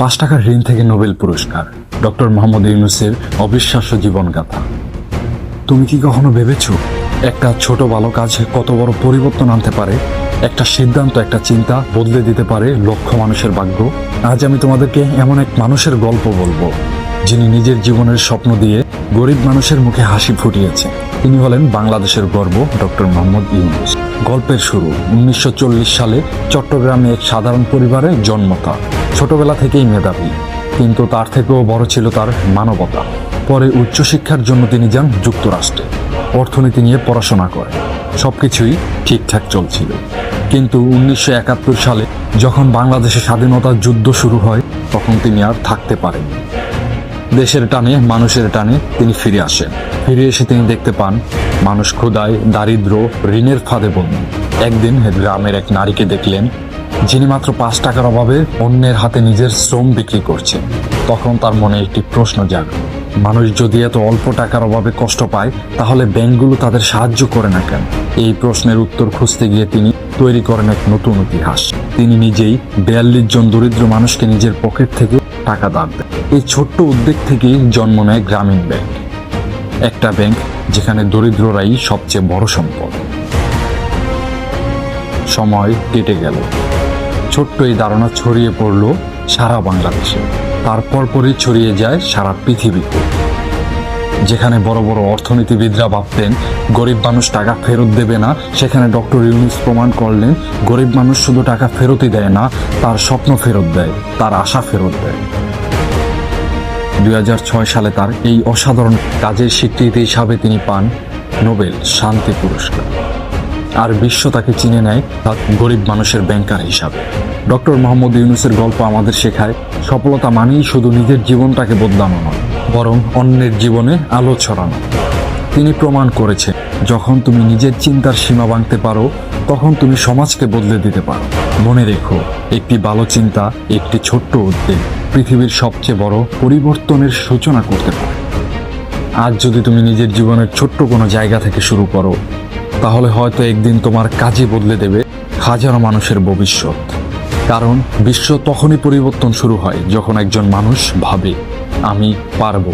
পাঁচ টাকার ঋণ থেকে নোবেল পুরস্কার। ডক্টর মোহাম্মদ ইউনুসের অবিশ্বাস্য জীবনগাথা। তুমি কি কখনো ভেবেছো, একটা ছোট ভালো কাজ কত বড় পরিবর্তন আনতে পারে? একটা সিদ্ধান্ত, একটা চিন্তা বদলে দিতে পারে লক্ষ মানুষের ভাগ্য। আজ আমি তোমাদেরকে এমন এক মানুষের গল্প বলব, যিনি নিজের জীবনের স্বপ্ন দিয়ে গরিব মানুষের মুখে হাসি ফুটিয়েছে। তিনি হলেন বাংলাদেশের গর্ব ডক্টর মোহাম্মদ ইউনুস। গল্পের শুরু, উনিশশো চল্লিশ সালে চট্টগ্রামে এক সাধারণ পরিবারে জন্ম তার। ছোটবেলা থেকেই মেধাবী, কিন্তু তার থেকেও বড় ছিল তার মানবতা। পরে উচ্চশিক্ষার জন্য তিনি যান যুক্তরাষ্ট্রে। অর্থনীতি নিয়ে পড়াশোনা করেন। সবকিছুই ঠিকঠাক চলছিল। কিন্তু উনিশশো একাত্তর সালে যখন বাংলাদেশে স্বাধীনতার যুদ্ধ শুরু হয়, তখন তিনি আর থাকতে পারেন দেশের টানে, মানুষের টানে তিনি ফিরে আসেন। ফিরে এসে তিনি দেখতে পান, মানুষ ক্ষুদায় দারিদ্র ঋণের ফাঁদে বন্দী। একদিন গ্রামের এক নারীকে দেখলেন যিনি মাত্র পাঁচ টাকার অভাবে অন্যের হাতে নিজের শ্রম বিক্রি করছেন। তখন তার মনে একটি প্রশ্ন জাগল। মানুষ যদি এত অল্প টাকার অভাবে কষ্ট পায়, তাহলে ব্যাংকগুলো তাদের সাহায্য করে না কেন? এই প্রশ্নের উত্তর খুঁজতে গিয়ে তিনি তৈরি করেন এক নতুন ইতিহাস। তিনি নিজেই বিয়াল্লিশ জন দরিদ্র মানুষকে নিজের পকেট থেকে টাকা দান দেন। এই ছোট্ট উদ্যোগ থেকেই জন্ম নেয় গ্রামীণ ব্যাংক। একটা ব্যাংক যেখানে দরিদ্ররাই সবচেয়ে বড় সম্পদ। সময় কেটে গেল। ছোট্ট এই ধারণা ছড়িয়ে পড়ল সারা বাংলাদেশে। তারপর পরই ছড়িয়ে যায় সারা পৃথিবীতে। যেখানে বড় বড় অর্থনীতিবিদরা ভাবতেন, গরিব মানুষ টাকা ফেরত দেবে না, সেখানে ডক্টর ইউনুস প্রমাণ করলেন, গরিব মানুষ শুধু টাকা ফেরতই দেয় না, তার স্বপ্ন ফেরত দেয়, তার আশা ফেরত দেয়। দুই হাজার ছয় সালে তার এই অসাধারণ কাজের স্বীকৃতি হিসাবে তিনি পান নোবেল শান্তি পুরস্কার। আর বিশ্ব তাকে চিনে নেয় তার গরিব মানুষের ব্যাংকার হিসাবে। ডক্টর মোহাম্মদ ইউনুসের গল্প আমাদের শেখায়, সফলতা মানেই শুধু নিজের জীবনটাকে বদলানো নয়, বরং অন্যের জীবনে আলো ছড়ানো। তিনি প্রমাণ করেছেন, যখন তুমি নিজের চিন্তার সীমা ভাঙতে পারো, তখন তুমি সমাজকে বদলে দিতে পারো। মনে রেখো, একটি ভালো চিন্তা একটি ছোট্ট উদ্যোগ পৃথিবীর সবচেয়ে বড় পরিবর্তনের সূচনা করতে পারে। আজ যদি তুমি নিজের জীবনের ছোট্ট কোনো জায়গা থেকে শুরু করো তাহলে হয়তো একদিন তোমার কাজে বদলে দেবে হাজারো মানুষের ভবিষ্যৎ। কারণ বিশ্ব তখনই পরিবর্তন শুরু হয় যখন একজন মানুষ ভাবে, আমি পারব।